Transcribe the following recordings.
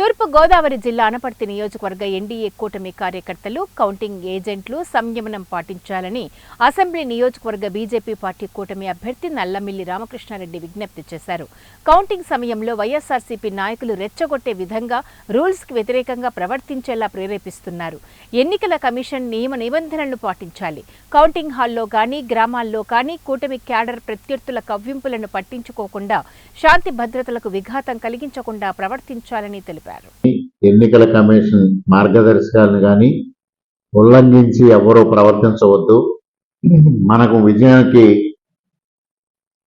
తూర్పు గోదావరి జిల్లా అనపర్తి నియోజకవర్గ ఎన్డీఏ కూటమి కార్యకర్తలు కౌంటింగ్ ఏజెంట్లు సంయమనం పాటించాలని అసెంబ్లీ నియోజకవర్గ బీజేపీ పార్టీ కూటమి అభ్యర్థి నల్లమిల్లి రామకృష్ణారెడ్డి విజ్ఞప్తి చేశారు. కౌంటింగ్ సమయంలో వైఎస్ఆర్సీపీ నాయకులు రెచ్చగొట్టే విధంగా రూల్స్కి వ్యతిరేకంగా ప్రవర్తించేలా ప్రేరేపిస్తున్నారు. ఎన్నికల కమిషన్ నియమ నిబంధనలను పాటించాలి. కౌంటింగ్ హాల్లో కానీ గ్రామాల్లో కానీ కూటమి క్యాడర్ ప్రత్యర్థుల కవ్వింపులను పట్టించుకోకుండా శాంతి భద్రతలకు విఘాతం కలిగించకుండా ప్రవర్తించాలని తెలిపారు. ఎన్నికల కమిషన్ మార్గదర్శకాలను కానీ ఉల్లంఘించి ఎవరూ ప్రవర్తించవద్దు. మనకు విజయానికి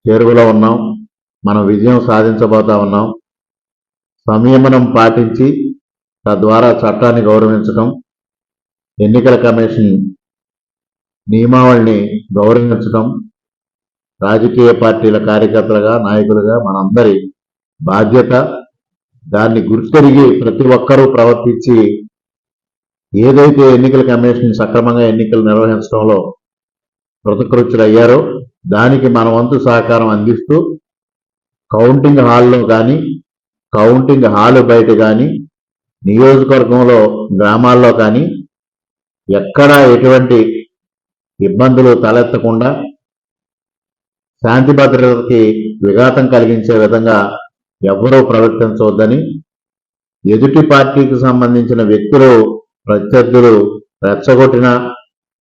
చేరువలో ఉన్నాం. మనం విజయం సాధించబోతా ఉన్నాం. సంయమనం పాటించి తద్వారా చట్టాన్ని గౌరవించడం ఎన్నికల కమిషన్ నియమావళిని గౌరవించడం రాజకీయ పార్టీల కార్యకర్తలుగా నాయకులుగా మనందరి బాధ్యత. దాన్ని గుర్తెరిగి ప్రతి ఒక్కరూ ప్రవర్తించి ఏదైతే ఎన్నికల కమిషన్ సక్రమంగా ఎన్నికలు నిర్వహించడంలో కృతకృత్యులు అయ్యారో దానికి మన వంతు సహకారం అందిస్తూ కౌంటింగ్ హాల్లో కానీ కౌంటింగ్ హాల్ బయట కానీ నియోజకవర్గంలో గ్రామాల్లో కానీ ఎక్కడా ఎటువంటి ఇబ్బందులు తలెత్తకుండా శాంతి భద్రతకి విఘాతం కలిగించే విధంగా ఎవరూ ప్రవర్తించవద్దని ఎదుటి పార్టీకి సంబంధించిన వ్యక్తులు ప్రత్యర్థులు రెచ్చగొట్టినా